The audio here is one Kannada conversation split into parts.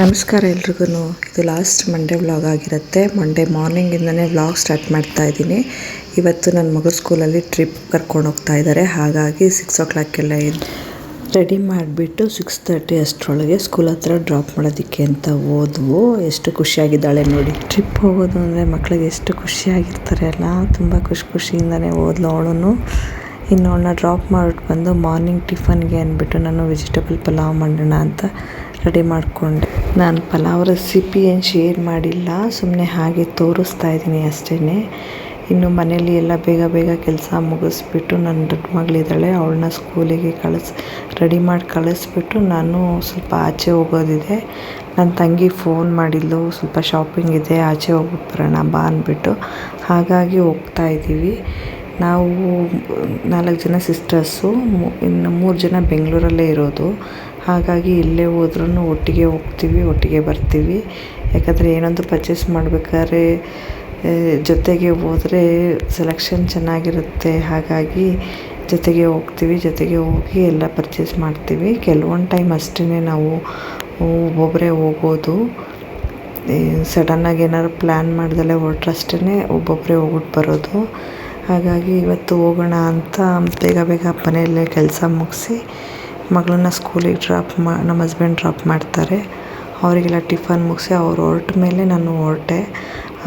ನಮಸ್ಕಾರ ಎಲ್ರಿಗೂ ಇದು ಲಾಸ್ಟ್ ಮಂಡೇ ವ್ಲಾಗ್ ಆಗಿರುತ್ತೆ. ಮಂಡೇ ಮಾರ್ನಿಂಗಿಂದನೇ ವ್ಲಾಗ್ ಸ್ಟಾರ್ಟ್ ಮಾಡ್ತಾ ಇದ್ದೀನಿ. ಇವತ್ತು ನನ್ನ ಮಗು ಸ್ಕೂಲಲ್ಲಿ ಟ್ರಿಪ್ ಕರ್ಕೊಂಡು ಹೋಗ್ತಾ ಇದ್ದಾರೆ ಹಾಗಾಗಿ ಸಿಕ್ಸ್ ಓ ಕ್ಲಾಕೆಲ್ಲ ರೆಡಿ ಮಾಡಿಬಿಟ್ಟು ಸಿಕ್ಸ್ ತರ್ಟಿ ಅಷ್ಟರೊಳಗೆ ಸ್ಕೂಲ್ ಹತ್ರ ಡ್ರಾಪ್ ಮಾಡೋದಕ್ಕೆ ಅಂತ ಓದ್ವು ಎಷ್ಟು ಖುಷಿಯಾಗಿದ್ದಾಳೆ ನೋಡಿ. ಟ್ರಿಪ್ ಹೋಗೋದು ಅಂದರೆ ಮಕ್ಕಳಿಗೆ ಎಷ್ಟು ಖುಷಿಯಾಗಿರ್ತಾರೆ ಅಲ್ಲ. ತುಂಬ ಖುಷಿ ಖುಷಿಯಿಂದನೇ ಓದ್ಲು ಅವಳು ಇನ್ನು ಅವಳನ್ನ ಡ್ರಾಪ್ ಮಾಡಿಬಿಟ್ಟು ಬಂದು ಮಾರ್ನಿಂಗ್ ಟಿಫನ್ಗೆ ಅಂದ್ಬಿಟ್ಟು ನಾನು ವೆಜಿಟೇಬಲ್ ಪಲಾವ್ ಮಾಡೋಣ ಅಂತ ರೆಡಿ ಮಾಡಿಕೊಂಡೆ. ನಾನು ಪಲಾವ್ ರೆಸಿಪಿ ಏನು ಶೇರ್ ಮಾಡಿಲ್ಲ ಸುಮ್ಮನೆ ಹಾಗೆ ತೋರಿಸ್ತಾ ಇದ್ದೀನಿ ಅಷ್ಟೇ ಇನ್ನು ಮನೇಲಿ ಎಲ್ಲ ಬೇಗ ಬೇಗ ಕೆಲಸ ಮುಗಿಸ್ಬಿಟ್ಟು ನನ್ನ ದೊಡ್ಡ ಮಗಳಿದ್ದಾಳೆ ಅವಳನ್ನ ಸ್ಕೂಲಿಗೆ ಕಳಿಸ್, ರೆಡಿ ಮಾಡಿ ಕಳಿಸ್ಬಿಟ್ಟು ನಾನು ಸ್ವಲ್ಪ ಆಚೆ ಹೋಗೋದಿದೆ. ನನ್ನ ತಂಗಿ ಫೋನ್ ಮಾಡಿದ್ಲು, ಸ್ವಲ್ಪ ಶಾಪಿಂಗ್ ಇದೆ, ಆಚೆ ಹೋಗ್ಬಿಟ್ಟು ಬರೋಣ ಬಾ ಅಂದ್ಬಿಟ್ಟು. ಹಾಗಾಗಿ ಹೋಗ್ತಾ ಇದ್ದೀವಿ. ನಾವು, ನಾಲ್ಕು ಜನ ಸಿಸ್ಟರ್ಸು ಇನ್ನು ಮೂರು ಜನ ಬೆಂಗಳೂರಲ್ಲೇ ಇರೋದು. ಹಾಗಾಗಿ ಇಲ್ಲೇ ಹೋದ್ರೂ ಒಟ್ಟಿಗೆ ಹೋಗ್ತೀವಿ, ಒಟ್ಟಿಗೆ ಬರ್ತೀವಿ. ಯಾಕಂದರೆ ಏನೊಂದು ಪರ್ಚೇಸ್ ಮಾಡಬೇಕಾದ್ರೆ ಜೊತೆಗೆ ಹೋದರೆ ಸೆಲೆಕ್ಷನ್ ಚೆನ್ನಾಗಿರುತ್ತೆ. ಹಾಗಾಗಿ ಜೊತೆಗೆ ಹೋಗ್ತೀವಿ, ಜೊತೆಗೆ ಹೋಗಿ ಎಲ್ಲ ಪರ್ಚೇಸ್ ಮಾಡ್ತೀವಿ. ಕೆಲವೊಂದು ಟೈಮ್ ಅಷ್ಟೇ ನಾವು ಒಬ್ಬೊಬ್ಬರೇ ಹೋಗೋದು. ಸಡನ್ನಾಗಿ ಏನಾದ್ರು ಪ್ಲ್ಯಾನ್ ಮಾಡ್ದಲೇ ಹೊರಟ್ರಷ್ಟೇ ಒಬ್ಬೊಬ್ಬರೇ ಹೋಗ್ಬಿಟ್ಟು ಬರೋದು. ಹಾಗಾಗಿ ಇವತ್ತು ಹೋಗೋಣ ಅಂತ ಬೇಗ ಬೇಗ ಮನೆಯಲ್ಲೇ ಕೆಲಸ ಮುಗಿಸಿ ಮಗಳನ್ನ ಸ್ಕೂಲಿಗೆ ಡ್ರಾಪ್ ಮಾ, ನಮ್ಮ ಹಸ್ಬೆಂಡ್ ಡ್ರಾಪ್ ಮಾಡ್ತಾರೆ. ಅವರಿಗೆಲ್ಲ ಟಿಫನ್ ಮುಗಿಸಿ ಅವ್ರು ಹೊರಟ ಮೇಲೆ ನಾನು ಹೊರಟೆ.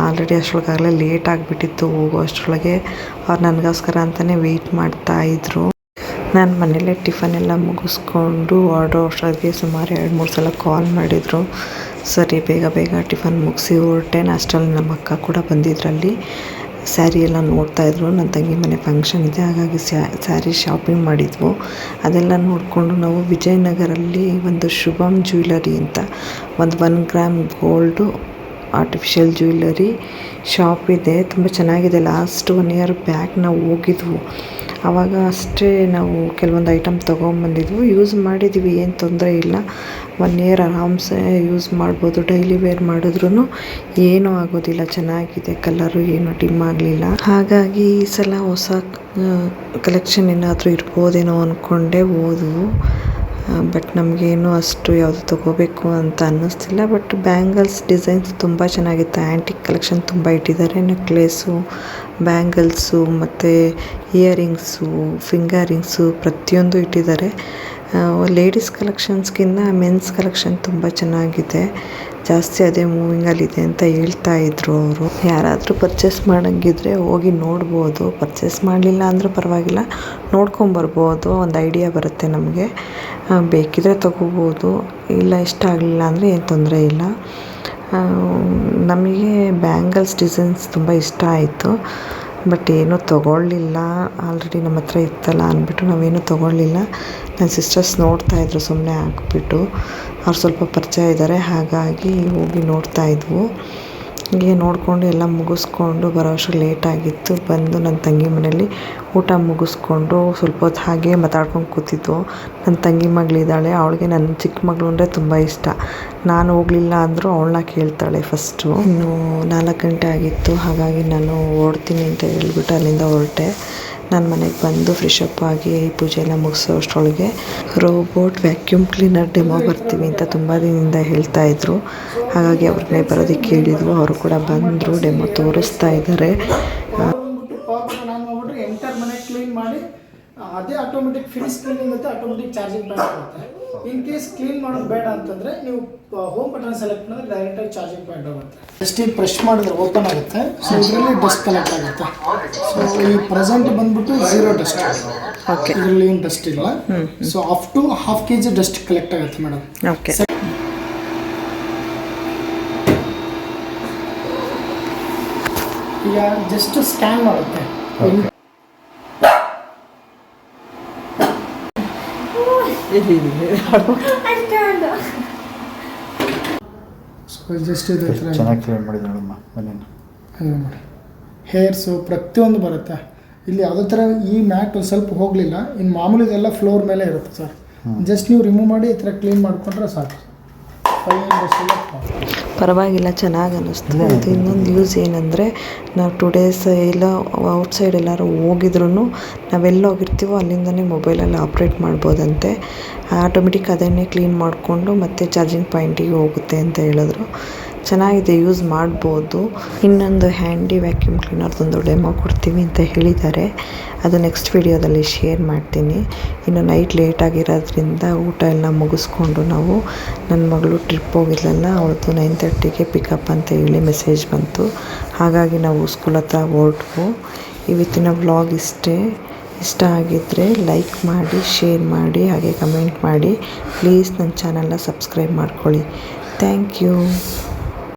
ಆಲ್ರೆಡಿ ಅಷ್ಟರೊಳಗಾಗಲೇ ಲೇಟ್ ಆಗಿಬಿಟ್ಟಿತ್ತು ಹೋಗೋ ಅಷ್ಟರೊಳಗೆ. ಅವ್ರು ನನಗೋಸ್ಕರ ಅಂತಲೇ ವೆಯ್ಟ್ ಇದ್ದರು ನಾನು ಮನೆಯಲ್ಲೇ ಟಿಫನ್ ಎಲ್ಲ ಮುಗಿಸ್ಕೊಂಡು ಹೊರಡೋ ಅಷ್ಟೊತ್ತಿಗೆ ಸುಮಾರು ಎರಡು ಮೂರು ಸಲ ಕಾಲ್ ಮಾಡಿದರು. ಸರಿ, ಬೇಗ ಬೇಗ ಟಿಫನ್ ಮುಗಿಸಿ ಹೊರಟೆ. ಅಷ್ಟರಲ್ಲಿ ನಮ್ಮ ಅಕ್ಕ ಕೂಡ ಬಂದಿದ್ರಲ್ಲಿ. ಸ್ಯಾರಿ ಎಲ್ಲ ನೋಡ್ತಾಯಿದ್ರು ನನ್ನ ತಂಗಿ ಮನೆ ಫಂಕ್ಷನ್ ಇದೆ. ಹಾಗಾಗಿ ಸ್ಯಾರಿ ಶಾಪಿಂಗ್ ಮಾಡಿದ್ವು. ಅದೆಲ್ಲ ನೋಡಿಕೊಂಡು ನಾವು ವಿಜಯನಗರಲ್ಲಿ ಒಂದು ಶುಭಮ್ ಜ್ಯುವೆಲರಿ ಅಂತ, ಒಂದು one gram gold artificial jewellery shop ಇದೆ. ತುಂಬ ಚೆನ್ನಾಗಿದೆ. ಲಾಸ್ಟ್ ಒನ್ ಇಯರ್ ಬ್ಯಾಕ್ ನಾವು ಹೋಗಿದ್ವು. ಆವಾಗ ಅಷ್ಟೇ ನಾವು ಕೆಲವೊಂದು ಐಟಮ್ ತೊಗೊಂಬಂದಿದ್ವು. ಯೂಸ್ ಮಾಡಿದ್ದೀವಿ ಏನು ತೊಂದರೆ ಇಲ್ಲ. ಒನ್ ಇಯರ್ ಆರಾಮ್ಸೆ ಯೂಸ್ ಮಾಡ್ಬೋದು. ಡೈಲಿ ವೇರ್ ಮಾಡಿದ್ರೂ ಏನೂ ಆಗೋದಿಲ್ಲ. ಚೆನ್ನಾಗಿದೆ ಕಲರು ಏನು ಡಿಮ್ ಆಗಲಿಲ್ಲ. ಹಾಗಾಗಿ ಈ ಸಲ ಹೊಸ ಕಲೆಕ್ಷನ್ ಏನಾದರೂ ಇರ್ಬೋದೇನೋ ಅಂದ್ಕೊಂಡೆ ಓದು ಬಟ್ ನಮಗೇನು ಅಷ್ಟು ಯಾವುದು ತಗೋಬೇಕು ಅಂತ ಅನ್ನಿಸ್ತಿಲ್ಲ. ಬಟ್ ಬ್ಯಾಂಗಲ್ಸ್ ಡಿಸೈನ್ಸ್ ತುಂಬ ಚೆನ್ನಾಗಿತ್ತು. ಆ್ಯಂಟಿಕ್ ಕಲೆಕ್ಷನ್ ತುಂಬ ಇಟ್ಟಿದ್ದಾರೆ. ನೆಕ್ಲೇಸು ಬ್ಯಾಂಗಲ್ಸು ಮತ್ತು ಇಯರಿಂಗ್ಸು ಫಿಂಗರಿಂಗ್ಸು ಪ್ರತಿಯೊಂದು ಇಟ್ಟಿದ್ದಾರೆ. ಲೇಡೀಸ್ ಕಲೆಕ್ಷನ್ಸ್ಗಿಂತ ಮೆನ್ಸ್ ಕಲೆಕ್ಷನ್ ತುಂಬ ಚೆನ್ನಾಗಿದೆ. ಜಾಸ್ತಿ ಅದೇ ಮೂವಿಂಗಲ್ಲಿದೆ ಅಂತ ಹೇಳ್ತಾ ಇದ್ರು ಅವರು. ಯಾರಾದರೂ ಪರ್ಚೇಸ್ ಮಾಡೋಂಗಿದ್ರೆ ಹೋಗಿ ನೋಡ್ಬೋದು. ಪರ್ಚೇಸ್ ಮಾಡಲಿಲ್ಲ ಅಂದರೂ ಪರವಾಗಿಲ್ಲ ನೋಡ್ಕೊಂಬರ್ಬೋದು ಒಂದು ಐಡಿಯಾ ಬರುತ್ತೆ ನಮಗೆ. ಬೇಕಿದ್ರೆ ತಗೋಬೋದು. ಇಲ್ಲ, ಇಷ್ಟ ಆಗಲಿಲ್ಲ ಅಂದರೆ ಏನು ತೊಂದರೆ ಇಲ್ಲ. ನಮಗೆ ಬ್ಯಾಂಗಲ್ಸ್ ಡಿಸೈನ್ಸ್ ತುಂಬ ಇಷ್ಟ ಆಯಿತು. ಬಟ್ ಏನೂ ತೊಗೊಳ್ಳಿಲ್ಲ. ಆಲ್ರೆಡಿ ನಮ್ಮ ಹತ್ರ ಇತ್ತಲ್ಲ ಅಂದ್ಬಿಟ್ಟು ನಾವೇನು ತೊಗೊಳ್ಳಿಲ್ಲ. ನನ್ನ ಸಿಸ್ಟರ್ಸ್ ನೋಡ್ತಾಯಿದ್ರು ಸುಮ್ಮನೆ ಹಾಕ್ಬಿಟ್ಟು. ಅವ್ರು ಸ್ವಲ್ಪ ಪರಿಚಯ ಇದ್ದಾರೆ, ಹಾಗಾಗಿ ಹೋಗಿ ನೋಡ್ತಾಯಿದ್ವು ಹೀಗೆ ನೋಡಿಕೊಂಡು ಎಲ್ಲ ಮುಗಿಸ್ಕೊಂಡು ಬರೋ ಅಷ್ಟು ಲೇಟಾಗಿತ್ತು ಬಂದು ನನ್ನ ತಂಗಿ ಮನೇಲಿ ಊಟ ಮುಗಿಸ್ಕೊಂಡು ಸ್ವಲ್ಪ ಹೊತ್ತು ಹಾಗೆ ಮಾತಾಡ್ಕೊಂಡು ಕೂತಿದ್ವು. ನನ್ನ ತಂಗಿ ಮಗಳಿದ್ದಾಳೆ, ಅವಳಿಗೆ ನನ್ನ ಚಿಕ್ಕ ಮಗಳು ಅಂದರೆ ತುಂಬ ಇಷ್ಟ. ನಾನು ಹೋಗಲಿಲ್ಲ ಅಂದರೂ ಅವಳನ್ನ ಕೇಳ್ತಾಳೆ ಫಸ್ಟು ಇನ್ನು ನಾಲ್ಕು ಗಂಟೆ ಆಗಿತ್ತು, ಹಾಗಾಗಿ ನಾನು ಓಡ್ತೀನಿ ಅಂತ ಹೇಳ್ಬಿಟ್ಟು ಅಲ್ಲಿಂದ ಹೊರಟೆ. ನಾನು ಮನೆಗೆ ಬಂದು ಫ್ರೆಶಪ್ ಆಗಿ ಪೂಜೆ ಎಲ್ಲ ಮುಗಿಸೋ ಅಷ್ಟರೊಳಗೆ ರೋಬೋಟ್ ವ್ಯಾಕ್ಯೂಮ್ ಕ್ಲೀನರ್ ಡೆಮೋ ಬರ್ತೀವಿ ಅಂತ ತುಂಬ ದಿನದಿಂದ ಹೇಳ್ತಾ ಇದ್ರು. ಹಾಗಾಗಿ ಅವ್ರನ್ನೇ ಬರೋದಕ್ಕೆ ಹೇಳಿದ್ವು ಅವರು ಕೂಡ ಬಂದರು ಡೆಮೋ ತೋರಿಸ್ತಾ ಇದ್ದಾರೆ ಅದೇ automatic finish cleaning automatic charging in case clean ಮಾಡೋದು ಬೇಡ ಅಂತಂದ್ರೆ ನೀವು ಹೋಮ್ ಬಟನ್ ಸೆಲೆಕ್ಟ್ ಮಾಡಿದ್ರೆ ಡೈರೆಕ್ಟಾಗಿ ಚಾರ್ಜಿಂಗ್ ಪಾಯಿಂಟ್ ಆಗುತ್ತೆ ಜಸ್ಟ್ ಈಗ ಪ್ರೆಸ್ ಮಾಡಿದ್ರೆ ಓಪನ್ ಆಗುತ್ತೆ. ಸೊ ಇದರಲ್ಲಿ ಡಸ್ಟ್ ಕಲೆಕ್ಟ್ ಆಗುತ್ತೆ. ಸೊ ಈ ಪ್ರೆಸೆಂಟ್ ಬಂದ್ಬಿಟ್ಟು ಝೀರೋ ಡಸ್ಟ್ ಓಕೆ ಇದರಲ್ಲಿ ಏನು ಡಸ್ಟ್ ಇಲ್ಲ. So up to half K G dust collect ಆಗುತ್ತೆ ಮೇಡಮ್ ಓಕೆ ಈಗ ಜಸ್ಟ್ ಸ್ಕ್ಯಾನ್ ಮಾಡುತ್ತೆ. ಸೊ ಜಸ್ಟ್ ಇದೆ ಹತ್ರ ಚೆನ್ನಾಗಿ ಕ್ಲೀನ್ ಮಾಡಿದೆ ನೋಡಮ್ಮ ಮನೇನ ಹಾಗೆ ಮಾಡಿ ಹೇರ್ಸು ಪ್ರತಿಯೊಂದು ಬರುತ್ತೆ. ಇಲ್ಲಿ ಯಾವುದೇ ಥರ ಈ ಮ್ಯಾಟ್ ಒಂದು ಸ್ವಲ್ಪ ಹೋಗಲಿಲ್ಲ. ಇನ್ನು ಮಾಮೂಲಿದೆಲ್ಲ ಫ್ಲೋರ್ ಮೇಲೆ ಇರುತ್ತೆ ಸರ್. ಜಸ್ಟ್ ನೀವು ರಿಮೂವ್ ಮಾಡಿ ಈ ಥರ ಕ್ಲೀನ್ ಮಾಡಿಕೊಂಡ್ರೆ ಸಾಕು. ಪರವಾಗಿಲ್ಲ ಚೆನ್ನಾಗಿ ಅನ್ನಿಸ್ತು. ಮತ್ತು ಇನ್ನೊಂದು ಯೂಸ್ ಏನಂದರೆ ನಾವು ಟು ಡೇಸ್ ಎಲ್ಲ ಔಟ್ಸೈಡ್ ಎಲ್ಲರೂ ಹೋಗಿದ್ರು ನಾವೆಲ್ಲ ಹೋಗಿರ್ತೀವೋ ಅಲ್ಲಿಂದನೇ ಮೊಬೈಲಲ್ಲಿ ಆಪ್ರೇಟ್ ಮಾಡ್ಬೋದಂತೆ. ಆಟೋಮೆಟಿಕ್ ಅದನ್ನೇ ಕ್ಲೀನ್ ಮಾಡಿಕೊಂಡು ಮತ್ತೆ ಚಾರ್ಜಿಂಗ್ ಪಾಯಿಂಟಿಗೆ ಹೋಗುತ್ತೆ ಅಂತ ಹೇಳಿದ್ರು. ಚೆನ್ನಾಗಿದೆ ಯೂಸ್ ಮಾಡ್ಬೋದು. ಇನ್ನೊಂದು ಹ್ಯಾಂಡಿ ವ್ಯಾಕ್ಯೂಮ್ ಕ್ಲೀನರ್ದೊಂದು ಡೆಮೋ ಕೊಡ್ತೀವಿ ಅಂತ ಹೇಳಿದ್ದಾರೆ. ಅದು ನೆಕ್ಸ್ಟ್ ವಿಡಿಯೋದಲ್ಲಿ ಶೇರ್ ಮಾಡ್ತೀನಿ. ಇನ್ನು ನೈಟ್ ಲೇಟ್ ಆಗಿರೋದ್ರಿಂದ ಊಟ ಎಲ್ಲ ಮುಗಿಸ್ಕೊಂಡು ನಾವು ನನ್ನ ಮಗಳು ಟ್ರಿಪ್ ಹೋಗಿದ್ಲಲ್ಲ ಅವಳದು ನೈನ್ ತರ್ಟಿಗೆ ಪಿಕಪ್ ಅಂತ ಹೇಳಿ ಮೆಸೇಜ್ ಬಂತು. ಹಾಗಾಗಿ ನಾವು ಸ್ಕೂಲ್ ಹತ್ರ ಹೊರಟ್ವು. ಇವತ್ತಿನ ವ್ಲಾಗ್ ಇಷ್ಟೇ. ಇಷ್ಟ ಆಗಿದ್ದರೆ ಲೈಕ್ ಮಾಡಿ ಶೇರ್ ಮಾಡಿ, ಹಾಗೆ ಕಮೆಂಟ್ ಮಾಡಿ. ಪ್ಲೀಸ್ ನನ್ನ ಚಾನಲ್ನ ಸಬ್ಸ್ಕ್ರೈಬ್ ಮಾಡ್ಕೊಳ್ಳಿ. Thank you